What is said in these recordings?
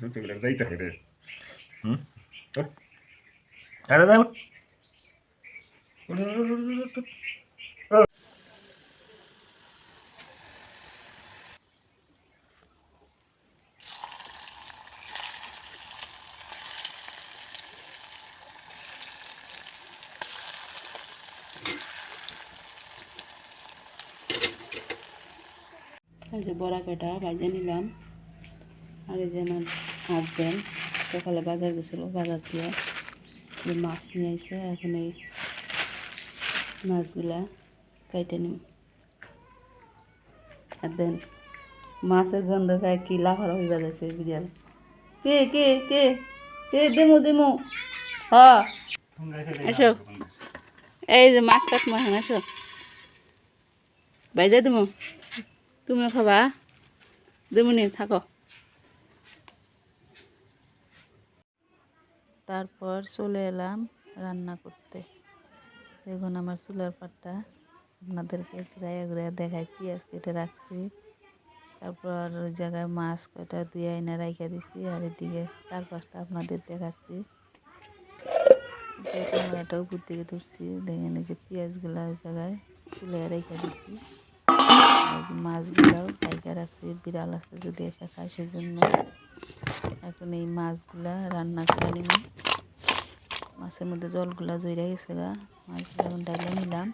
ছুটি গেলে যাইতে হয় রে হুম ওঠ। আরে যা উঠ। উঠ, উঠ, উঠ, উঠ, উঠ, উঠ। এই যে বড়া কাটা ভাজে নিলাম আর যে আমার হাজব্যান্ড সকালে বাজার গেছিল, বাজার দিয়ে মাছ নিয়ে আইসে এখন এই মাছগুলা কাইটে নিম। আর দেন, মাছের গন্ধ খায় কি লাফার হয়ে বাজাইছে বিড়াল। কে কে কে কে, দিমু, দেমু। হ। এই যে মাছ কাটমো এখন এসো বাইজা দিমু। তুমিও খাবা দেবনি থাকো। তারপর চলে এলাম রান্না করতে। দেখুন আমার চুলার পাটটা, আপনাদেরকে ঘুরাইয়া ঘুরাইয়া দেখাই পেঁয়াজ কেটে রাখছি। তারপর ওই জায়গায় মাছ কয়টা দুই আইনা রাইখা দিছি আর এদিকে চার পাঁচটা আপনাদের দেখাচ্ছি। ক্যামেরাটা উপর দিকে ধরছি দেখেন এই যে পেঁয়াজগুলা ওই জায়গায় চুলে রেখে দিছি। মাছগুলাও জায়গা রাখছি, বিড়াল আছে যদি এসে খায় সেজন্য। এখন এই মাছগুলা রান্না করে নিব। মাছের মধ্যে জলগুলা জইরা গেছে গা। মাছগুলো এখন ডাইলে নিলাম।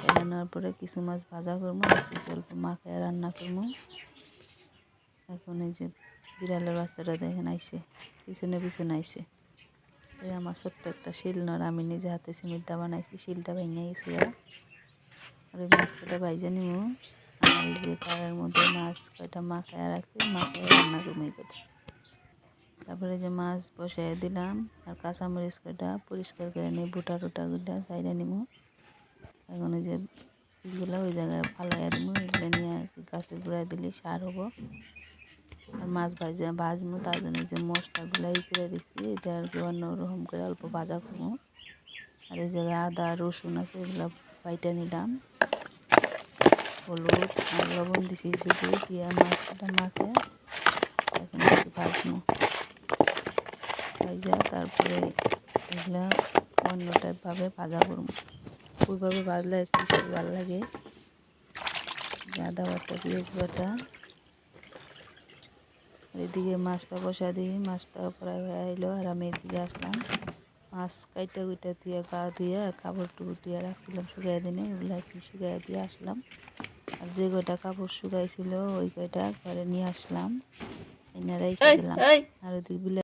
ডাইলে নেওয়ার পরে কিছু মাছ ভাজা করব কিছু অল্প মাখায় রান্না করব। এখন এই যে বিড়ালের বাচ্চাটা দেখেন আইসে পিছনে পিছনে আইসে এই আমার ছোট্ট একটা শিল নর আমি নিজে হাতে সিমেন্টটা বানাইছি, শিলটা ভেঙে গেছে গা। আর এই মাছটা ভাইজা নিব। আর এই যে কারের মধ্যে মাছ কয়টা মাখায় রাখছি, মাখায় রান্না করব এই কয়টা তারপরে যে মাছ বসাই দিলাম, আর কাঁচামরিচ কয়টা পরিষ্কার করে নিয়ে বুটা টুটাগুলা সাইডে নিব এখন যে এগুলো ওই জায়গায় ফালাইয়া দিব এগুলো নিয়ে গাছে গুঁড়াই দিলে সার হব। আর মাছ ভাজা ভাজবো তার জন্য যে মশলাগুলো ই করে দিচ্ছি, এটা আর কি অন্যরকম করে অল্প ভাজা করব। আর এই জায়গায় আদা, রসুন আছে, এগুলো বাইটা নিলাম। হলুদ, আর লবণ দিছি শুধু, দিয়ে মাছটা মাখে, এখন একটু ভাজবো ভাজা তারপরে এগুলা অন্য টাইপভাবে ভাজা করব ওইভাবে ভাজলে একটু ভালো লাগে। আদা বাটা পেঁয়াজ বাটা। এদিকে মাছটা বসা দিই মাছটা প্রায় হয়ে এলো আর আমি এদিকে আসলাম। মাছ কাইটা কুইটা দিয়ে গা দিয়ে কাপড় টুপড় দিয়ে রাখছিলাম শুকাই দিনে ওগুলো একটু শুকাই দিয়ে আসলাম। আর যে কয়টা কাপড় শুকাইছিল ওই কয়টা ঘরে নিয়ে আসলাম। এনে রেখে দিলাম। আর ওদিকে